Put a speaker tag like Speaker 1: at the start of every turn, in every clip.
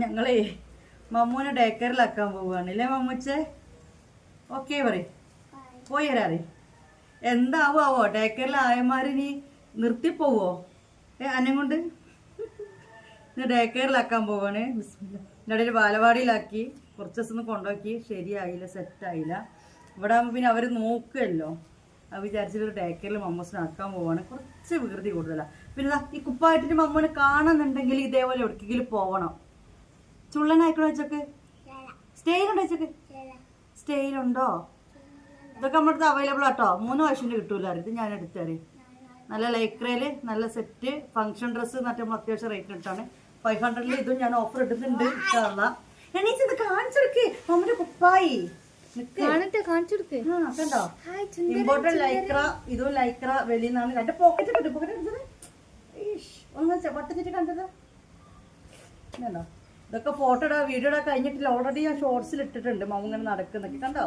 Speaker 1: ഞങ്ങളേ മമ്മൂനെ ഡേക്കറിലാക്കാൻ പോവുകയാണ്. അല്ലേ മമ്മൂച്ചേ? ഓക്കെ പറയും. പോയി വരാറേ. എന്താവോ ഡേക്കറിൽ ആയമാരിനി നിർത്തിപ്പോവോ ഏ അന്നെ കൊണ്ട്? ഇന്ന് ഡേക്കറിലാക്കാൻ പോവാണ്. ഇടയിൽ ബാലവാടിയിലാക്കി. കുറച്ച് ദിവസം കൊണ്ടുപോക്കി. ശരിയായില്ല സെറ്റായില്ല. ഇവിടെ ആകുമ്പോൾ പിന്നെ അവർ നോക്കുമല്ലോ അത് വിചാരിച്ചിട്ട് ഒരു മമ്മൂസിനെ ആക്കാൻ പോവാണ്. കുറച്ച് വികൃതി കൂടുതലാണ് പിന്നെ ഈ കുപ്പായിട്ടിട്ട് മമ്മൂനെ കാണുന്നുണ്ടെങ്കിൽ ഇതേപോലെ എവിടേക്കെങ്കിലും പോവണം. ചുള്ളനായിക്കണോ വെച്ചൊക്കെ സ്റ്റേയിലുണ്ടോ വെച്ചൊക്കെ സ്റ്റേയിലുണ്ടോ ഇതൊക്കെ നമ്മുടെ അടുത്ത് അവൈലബിൾ ആട്ടോ. മൂന്ന് വയസ്സിന്റെ കിട്ടൂല ഇത് ഞാൻ എടുത്തേര് നല്ല ലൈക്രയിൽ നല്ല സെറ്റ് ഫംഗ്ഷൻ ഡ്രസ്സ് മറ്റേ നമ്മൾ അത്യാവശ്യം റേറ്റ് ഇട്ടാണ്. ഫൈവ് ഹൺഡ്രഡിൽ ഇതും ഞാൻ ഓഫർ ഇടുന്നുണ്ട് ഇഷ്ടമല്ല എണീച്ച് ഇത് കാണിച്ചെടുക്ക് മമ്മിന്റെ കുപ്പായി. കണ്ടോ? ഇമ്പോർട്ടന്റ് ലൈക്ര ഇതും ലൈക്ര വെളിന്നാണ് രണ്ട് പോക്കറ്റ് കിട്ടും പോക്കറ്റ് ഈഷ്, ഒന്ന് വട്ടച്ചിട്ട് കണ്ടത്. കണ്ടോ ഇതൊക്കെ ഫോട്ടോ ഇടാ വീഡിയോ ഇടാൻ കഴിഞ്ഞിട്ടില്ല. ഓൾറെഡി ഞാൻ ഷോർട്സിൽ ഇട്ടിട്ടുണ്ട് മാമ ഇങ്ങനെ നടക്കുന്നൊക്കെ. കണ്ടോ?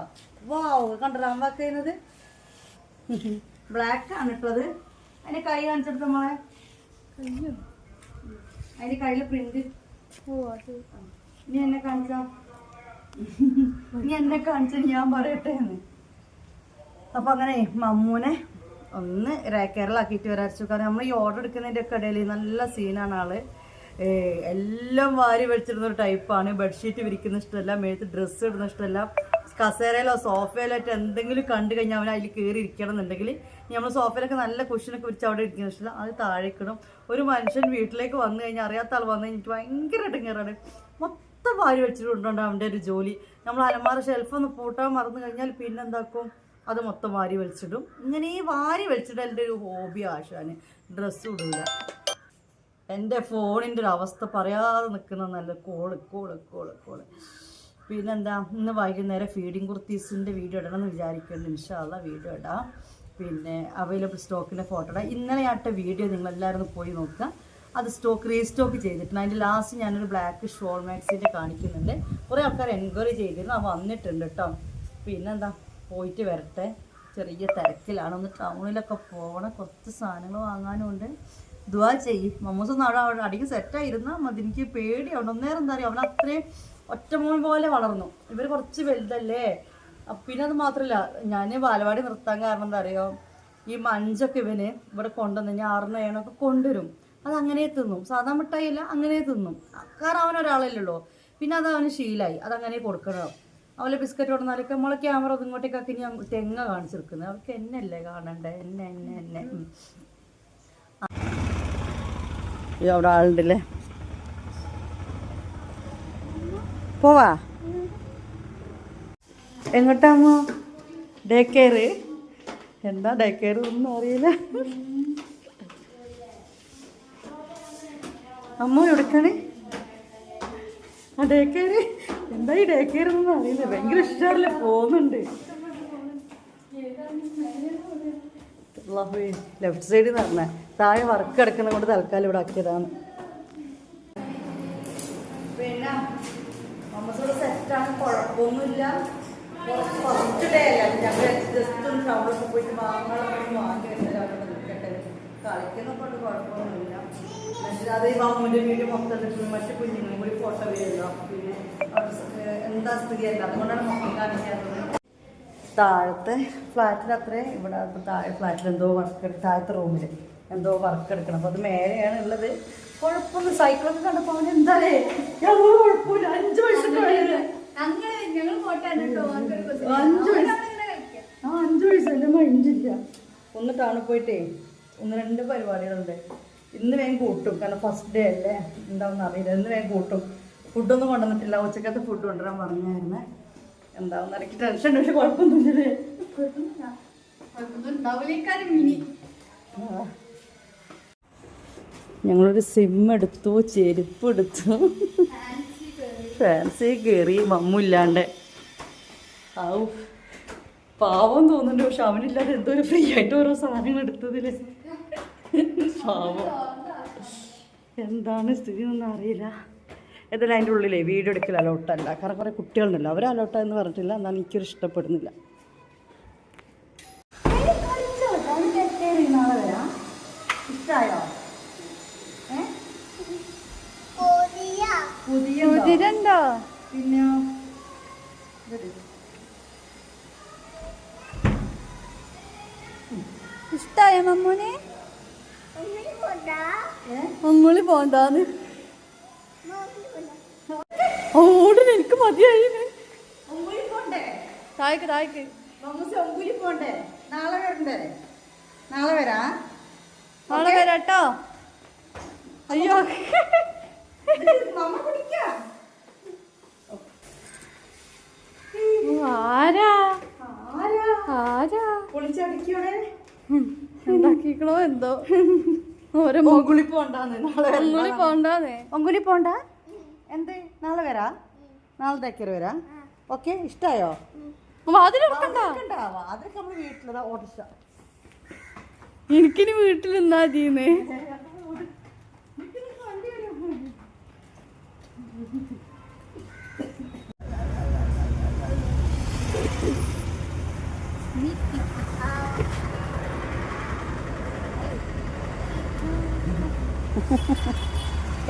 Speaker 1: വാവ് കണ്ടോ? റാമ്പാക്ക് ചെയ്യുന്നത് ബ്ലാക്ക് ആണ് ഇട്ടത്. അതിന് കൈ കാണിച്ചെടുത്ത മോളെ? അതിന് കയ്യിൽ പ്രിന്റ്
Speaker 2: ഓ അത്.
Speaker 1: നീ എന്നെ കാണിച്ച? നീ എന്നെ കാണിച്ച ഞാൻ പറയട്ടെ എന്ന്. അപ്പൊ അങ്ങനെ മമ്മൂനെ ഒന്ന് കേരളാക്കിയിട്ട് വരാച്ചു കാരണം നമ്മൾ ഈ ഓർഡർ എടുക്കുന്നതിന്റെ ഒക്കെ ഇടയിൽ നല്ല സീനാണ് ആൾ. എല്ലാം വാരി വെച്ചിരുന്ന ഒരു ടൈപ്പാണ്. ബെഡ്ഷീറ്റ് വിരിക്കുന്ന ഇഷ്ടമല്ല മേത്ത് ഡ്രസ്സ് ഇടുന്ന ഇഷ്ടമല്ല. കസേരയിലോ സോഫയിലോ ആയിട്ട് എന്തെങ്കിലും കണ്ടു കഴിഞ്ഞാൽ അവൻ അതിൽ കയറി ഇരിക്കണം എന്നുണ്ടെങ്കിൽ നമ്മൾ സോഫയിലൊക്കെ നല്ല കുഷനൊക്കെ വിരിച്ച് അവിടെ ഇരിക്കുന്ന ഇഷ്ടമല്ല അത് താഴേക്കിടും. ഒരു മനുഷ്യൻ വീട്ടിലേക്ക് വന്നു കഴിഞ്ഞാൽ അറിയാത്ത ആൾ വന്നു കഴിഞ്ഞിട്ട് ഭയങ്കര ഇടങ്ങേറാണ്. മൊത്തം വാരി വെച്ചിട്ടുണ്ടോ അവന്റെ ഒരു ജോലി. നമ്മൾ അലമാര ഷെൽഫൊന്ന് പൂട്ടാൻ മറന്നു കഴിഞ്ഞാൽ പിന്നെന്താക്കും? അത് മൊത്തം വാരി വലിച്ചിടും. ഇങ്ങനെ ഈ വാരി വലിച്ചിട്ട് എന്റെ ഒരു ഹോബി ആശാന്. ഡ്രസ്സ് ഇടില്ല എന്റെ ഫോണിന്റെ ഒരു അവസ്ഥ പറയാതെ നിൽക്കുന്ന നല്ല കോൾ കോൾ കോൾ കോൾ. പിന്നെന്താ ഇന്ന് വൈകുന്നേരം ഫീഡിങ് കുർത്തീസിന്റെ വീഡിയോ ഇടണം എന്ന് വിചാരിക്കുന്നു ഇൻഷാല്ല വീഡിയോ ഇടാം. പിന്നെ അവൈലബിൾ സ്റ്റോക്കിന്റെ ഫോട്ടോ ഇടാം. ഇന്നലെ ആട്ട വീഡിയോ നിങ്ങളെല്ലാവരും പോയി നോക്കുക. അത് സ്റ്റോക്ക് റീസ്റ്റോക്ക് ചെയ്തിട്ടുണ്ട്. അതിന്റെ ലാസ്റ്റ് ഞാനൊരു ബ്ലാക്ക് ഷോൾ മാക്സിന്റെ കാണിക്കുന്നുണ്ട്. കുറേ ആൾക്കാർ എൻക്വയറി ചെയ്തിരുന്നു. അത് വന്നിട്ടുണ്ട് കേട്ടോ പിന്നെന്താ പോയിട്ട് വരട്ടെ. ചെറിയ തിരക്കിലാണ്. ഒന്ന് ടൗണിലൊക്കെ പോകണം. കുറച്ച് സാധനങ്ങൾ വാങ്ങാനും ഉണ്ട് ദുവാ ചെയ്യ്. മമ്മൂസ് ഒന്ന് അവിടെ അടിക്ക് സെറ്റായിരുന്നാൽ മതി. എനിക്ക് പേടിയാണ് ഒന്നേരം എന്താ പറയുക അവൻ അത്രയും ഒറ്റമോൻ പോലെ വളർന്നു. ഇവർ കുറച്ച് വലുതല്ലേ? പിന്നെ അത് മാത്രമല്ല ഞാൻ ബാലവാടി നിർത്താൻ കാരണം എന്താ അറിയോ? ഈ മഞ്ചൊക്കെ ഇവന് ഇവിടെ കൊണ്ടുവന്ന് ഞാൻ ആറിന് ഏണൊക്കെ കൊണ്ടുവരും. അത് അങ്ങനെ തിന്നും. സാധാ മിഠായില്ല അങ്ങനെ തിന്നും. കാരണം അവൻ ഒരാളല്ലേ പിന്നെ അത് അവന് ശീലായി. അത് അങ്ങനെ കൊടുക്കണം. അവലെ ബിസ്ക്കറ്റ് കൊടുന്നാലൊക്കെ നമ്മളെ ക്യാമറ ഇങ്ങോട്ടേക്കൊക്കെ ഞാൻ തെങ്ങ കാണിച്ചെടുക്കുന്നത് അവർക്ക് എന്നല്ലേ കാണണ്ടേ? എന്നെ എന്നെ എന്നെ. ഈ അവിടെ ആളുണ്ടല്ലേ പോവാ. എങ്ങോട്ടാമോ ഡേ കെയർ. എന്താ ഡേ കെയർ ഒന്നും അറിയില്ല. അമ്മ എവിടേക്കാണ്? ആ ഡേ കെയർ. എന്താ ഈ ഡേ കെയർ ഒന്നും അറിയില്ല. ഭയങ്കര ഇഷ്ടമല്ല പോകുന്നുണ്ട്. ലെഫ്റ്റ് സൈഡിൽ നിന്ന് പറഞ്ഞ. താഴെ വർക്ക് കിടക്കുന്ന കൊണ്ട് തൽക്കാലം ഇവിടെ ആക്കിയതാണ്. പിന്നെ ഡേ അല്ല? ജസ്റ്റ് പോയിട്ട് കുഞ്ഞുങ്ങളും കൂടി പിന്നെ അല്ല. താഴത്തെ ഫ്ലാറ്റിൽ അത്രേ ഇവിടെ താഴെ ഫ്ലാറ്റിൽ എന്തോ വർക്ക് താഴത്തെ റൂമിൽ എന്തോ വർക്ക് എടുക്കണം. അപ്പോൾ അത് മേലെയാണ് ഉള്ളത്. കുഴപ്പമൊന്നും സൈക്കിളൊക്കെ കണ്ടപ്പോൾ അവൻ എന്താലേ ഞങ്ങൾ കുഴപ്പമില്ല. അഞ്ച് വയസ്സൊക്കെ വയസ്സ്. അഞ്ച് ആ അഞ്ച് വയസ്സല്ലേ മൈൻഡില്ല ഒന്ന് ടൗണിൽ പോയിട്ടേ ഒന്ന് രണ്ട് പരിപാടികളുണ്ട്. ഇന്ന് വേഗം കൂട്ടും. കാരണം ഫസ്റ്റ് ഡേ അല്ലേ? എന്താണെന്ന് അറിയില്ല. ഇന്ന് വേഗം കൂട്ടും. ഫുഡൊന്നും കൊണ്ടുവന്നിട്ടില്ല. ഉച്ചക്കത്തെ ഫുഡ് കൊണ്ടുവരാൻ പറഞ്ഞായിരുന്നു. എന്താണെന്ന് എനിക്ക് ടെൻഷൻ ഉണ്ട്. പക്ഷെ കുഴപ്പമൊന്നുമില്ലേ
Speaker 2: ഉണ്ടാവില്ലേക്കാരും മിനി
Speaker 1: ഞങ്ങളൊരു സിം എടുത്തു ചെരുപ്പ് എടുത്തു. ഫാൻസി കയറി മമ്മില്ലാണ്ട്. ആവും പാവം തോന്നുന്നുണ്ട് പക്ഷെ അവനില്ലാതെ എന്തോ ഒരു ഫ്രീ ആയിട്ട് ഓരോ സാധനങ്ങൾ എടുത്തതിൽ. പാവം. എന്താണ് സ്ഥിതി ഒന്നും അറിയില്ല. ഏതായാലും അതിന്റെ ഉള്ളിലേ വീഡിയോ എടുക്കൽ അലോട്ടല്ല. കാരണം കുറേ കുട്ടികളുണ്ടല്ലോ അവർ അലോട്ട എന്ന് പറഞ്ഞിട്ടില്ല. എന്നാൽ എനിക്കൊരു ഇഷ്ടപ്പെടുന്നില്ല. ഇഷ്ടമായോ ഏ
Speaker 2: കൊറിയ
Speaker 1: പുതിയ
Speaker 2: കുതിരണ്ടോ
Speaker 1: പിന്നെ
Speaker 2: ഇഷ്ടായ മമ്മൂനെ? മമ്മൂളി പോണ്ടാന്ന്. ഓടിന് എനിക്ക് മതിയായി തായ്ക്ക് തായ്ക്ക്
Speaker 1: മമ്മൂസ് ഒമ്പുലി പോണ്ടേ? നാളെ വരണ്ടേ? നാളെ വരാ?
Speaker 2: നാളെ വരാട്ടോ. അയ്യോ. ആരാ?
Speaker 1: ആരാ?
Speaker 2: ഉണ്ടാക്കിക്കണോ എന്തോ? ഓരോ
Speaker 1: ഒങ്കുളി പോണ്ടാന്നേ
Speaker 2: മമ്മൂളി പോണ്ടാന്നേ?
Speaker 1: ഒങ്കുളി പോണ്ട? എന്ത്? നാളെ വരാ? നാളെ തേക്കര് വരാ? ഓക്കെ ഇഷ്ടായോ? വാതിലൊക്കെ വീട്ടിലതാ ഓടിച്ച
Speaker 2: എനിക്കിനി വീട്ടിൽ നിന്നാ മതിയെന്ന്.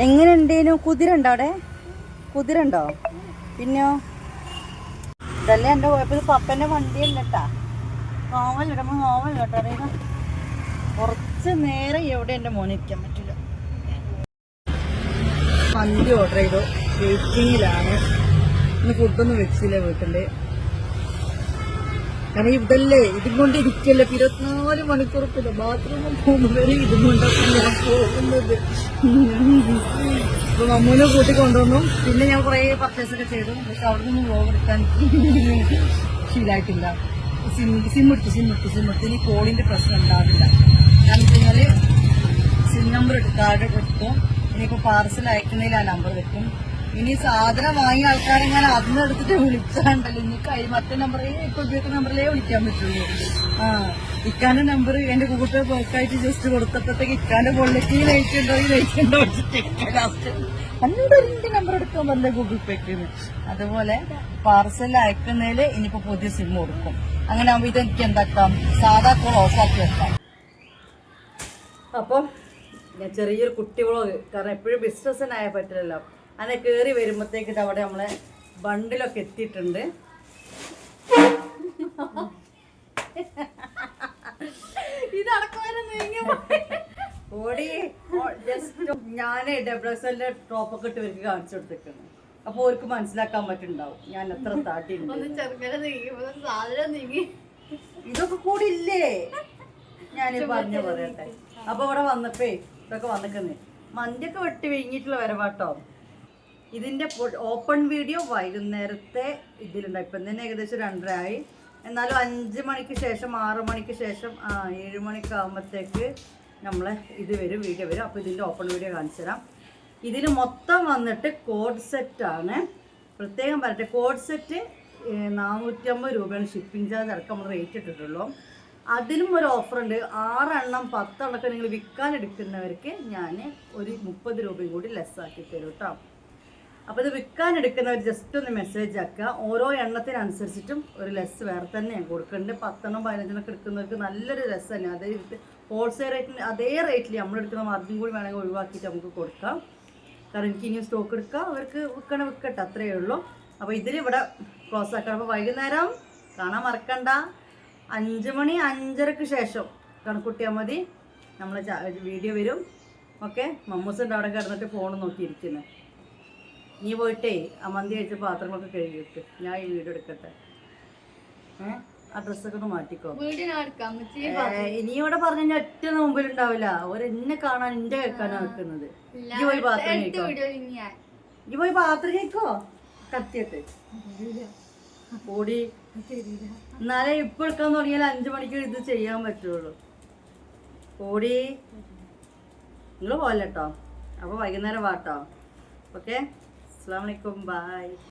Speaker 1: എങ്ങനെ ഉണ്ടേനു കുതിര ഉണ്ടോ അവിടെ? കുതിര ഉണ്ടോ പിന്നെയോ? ഇതല്ലേ എന്റെ കുഴപ്പം. പപ്പന്റെ പപ്പന്റെ വണ്ടിയല്ല കേട്ടാ നോവൽ ഇടുമ്പോൾ നോവൽ കേട്ടോ. അറിയുക കുറച്ച് നേരം എവിടെ എന്റെ മോനെ ഇരിക്കാൻ പറ്റില്ല. വണ്ടി ഓർഡർ ചെയ്തു. വെയിറ്റിങ്ങിലാണ് ഇന്ന് ഫുഡൊന്നും വെച്ചില്ല വീട്ടിൽ. കാരണം ഇതല്ലേ ഇതും കൊണ്ട് ഇരിക്കല്ലേ ഇരുപത്തിനാല് മണിക്കൂർ പിന്നെ ബാത്റൂമിൽ പോകുന്നവരെ ഇതും കൊണ്ടാണ് ഞാൻ പോകുന്നത്. ഇപ്പൊ മമ്മൂനെ കൂട്ടി കൊണ്ടുവന്നു. പിന്നെ ഞാൻ കുറേ പർച്ചേസ് ഒക്കെ ചെയ്തു. പക്ഷെ അവിടെ നിന്ന് വ്ലോഗ് എടുക്കാൻ ശീലായിട്ടില്ല. സിം സിം എടുത്തു സിം എടുത്തു സിം എടുത്തു. ഇനി കോളിന്റെ പ്രശ്നം ഉണ്ടാവില്ല. കാരണം കഴിഞ്ഞാൽ സിം നമ്പർ എടുത്ത് കാർഡ് എടുത്തു ഇനിയിപ്പോ പാർസൽ അയക്കുന്നതിൽ ആ നമ്പർ വെക്കും. ഇനി സാധനം വാങ്ങിയ ആൾക്കാരെ ഞാൻ അതിന് എടുത്തിട്ട് വിളിച്ചാണ്ടല്ലോ. ഇനി കൈ മറ്റേ നമ്പറേ ഇപ്പൊ ഉപയോഗിക്കുന്ന നമ്പറിലേ വിളിക്കാൻ പറ്റുള്ളൂ. ആ ഇക്കാന്റെ നമ്പർ എന്റെ ഗൂഗിൾ പേ ജസ്റ്റ് കൊടുത്തപ്പോഴത്തേക്ക് ഇക്കാന്റെ ഈ ലൈറ്റ് ഉണ്ടോ ലൈറ്റ് ഉണ്ടോ ലാസ്റ്റ് എന്നോട് എന്റെ നമ്പർ എടുക്കാൻ പറഞ്ഞ ഗൂഗിൾ പേക്ക് അതുപോലെ പാർസൽ അയക്കുന്നതിൽ ഇനിയിപ്പോ പുതിയ സിം കൊടുക്കും. അങ്ങനെ ആവുമ്പോ ഇത് എനിക്ക് എന്താക്കാം? സാധാ കോൾ ഓഫാക്കി വെക്കാം. അപ്പം ചെറിയൊരു കുട്ടി കാരണം എപ്പോഴും ബിസിനസ്സിനായ പറ്റില്ലല്ലോ. അങ്ങനെ കയറി വരുമ്പോഴത്തേക്ക് അവിടെ നമ്മളെ ബണ്ടിലൊക്കെ എത്തിയിട്ടുണ്ട്. ഓടി ജസ്റ്റ് ഞാൻ ടോപ്പൊക്കെ ഇട്ട് ഇവർക്ക് കാണിച്ചു കൊടുത്തേക്കാണ്. അപ്പൊ അവർക്ക് മനസ്സിലാക്കാൻ പറ്റുണ്ടാവും ഞാൻ എത്ര താട്ടി ഇതൊക്കെ കൂടി ഇല്ലേ? ഞാൻ പറഞ്ഞു പറയട്ടെ അപ്പൊ ഇവിടെ വന്നപ്പേ ഇതൊക്കെ വന്നിക്കുന്നേ മന്തിയൊക്കെ വെട്ടി വിഴുങ്ങിയിട്ടുള്ള വരവാട്ടോ. ഇതിന്റെ ഓപ്പൺ വീഡിയോ വൈകുന്നേരത്തെ ഇതിലുണ്ടായി. ഇപ്പം തന്നെ ഏകദേശം രണ്ടരയായി എന്നാലും അഞ്ച് മണിക്ക് ശേഷം ആറ് മണിക്ക് ശേഷം ആ ഏഴ് മണിക്ക് ആകുമ്പോഴത്തേക്ക് നമ്മളെ ഇത് വരും വീഡിയോ വരും. അപ്പോൾ ഇതിന്റെ ഓപ്പൺ വീഡിയോ കാണിച്ചു തരാം. ഇതിന് മൊത്തം വന്നിട്ട് കോഡ് സെറ്റാണ് പ്രത്യേകം പറയട്ടെ കോഡ് സെറ്റ് നാനൂറ്റമ്പത് രൂപയാണ് ഷിപ്പിംഗ് ചാർജ് അടക്കം നമ്മൾ റേറ്റ് ഇട്ടിട്ടുള്ളൂ. അതിനും ഒരു ഓഫറുണ്ട് ആറെണ്ണം പത്തെണ്ണമൊക്കെ നിങ്ങൾ വിൽക്കാൻ എടുക്കുന്നവർക്ക് ഞാൻ ഒരു മുപ്പത് രൂപയും കൂടി ലെസ്സാക്കി തരും കേട്ടോ അപ്പോൾ ഇത് വിൽക്കാൻ എടുക്കുന്നവർ ജസ്റ്റ് ഒന്ന് മെസ്സേജ് ആക്കുക. ഓരോ എണ്ണത്തിനനുസരിച്ചിട്ടും ഒരു ലെസ് വേറെ തന്നെയാണ് കൊടുക്കുന്നുണ്ട്. പത്തെണ്ണം പതിനഞ്ചെണ്ണൊക്കെ എടുക്കുന്നവർക്ക് നല്ലൊരു ലെസ് തന്നെ. അതേ ഹോൾസെയിൽ റേറ്റിന് അതേ റേറ്റിൽ നമ്മൾ എടുക്കുന്ന മാർജിൻ കൂടി വേണമെങ്കിൽ ഒഴിവാക്കിയിട്ട് നമുക്ക് കൊടുക്കാം. കാരണം എനിക്ക് ഇനി സ്റ്റോക്ക് എടുക്കാം. അവർക്ക് വിൽക്കണ വിൽക്കട്ടെ അത്രയേ ഉള്ളൂ. അപ്പോൾ ഇതിൽ ഇവിടെ ക്ലോസ് ആക്കണം. അപ്പോൾ വൈകുന്നേരം കാണാൻ മറക്കണ്ട. അഞ്ച് മണി അഞ്ചരക്ക് ശേഷം കണക്കുട്ടിയാൽ മതി. നമ്മൾ വീഡിയോ വരും. ഓക്കെ മമ്മൂസുണ്ട് അവിടെ കിടന്നിട്ട് ഫോൺ നോക്കിയിരിക്കുന്നത് നീ പോയിട്ടേ ആ മന്തി കഴിച്ച പാത്രങ്ങളൊക്കെ കഴുകി വെക്ക്. ഞാൻ ഈ വീട് എടുക്കട്ടെ. ആ ഡ്രസ്സൊക്കെ ഒന്ന് മാറ്റിക്കോ. ഇനി ഇവിടെ പറഞ്ഞു ഒറ്റ മുമ്പിൽ ഉണ്ടാവില്ല എന്നെ കാണാൻ എന്റെ കേൾക്കാനാ നിൽക്കുന്നത് ഈ പോയി പാത്രം കഴിക്കോ ഈ പോയി പാത്രം കഴിക്കോ കത്തിയിട്ട്. ഓടി. എന്നാലേ ഇപ്പൊ എടുക്കാൻ തുടങ്ങിയാൽ അഞ്ചു മണിക്ക് ഇത് ചെയ്യാൻ പറ്റുള്ളൂ. ഓടി. നിങ്ങൾ പോലെ കേട്ടോ അപ്പൊ വൈകുന്നേരം വാട്ടോ. ഓക്കെ? Assalamualaikum, bye.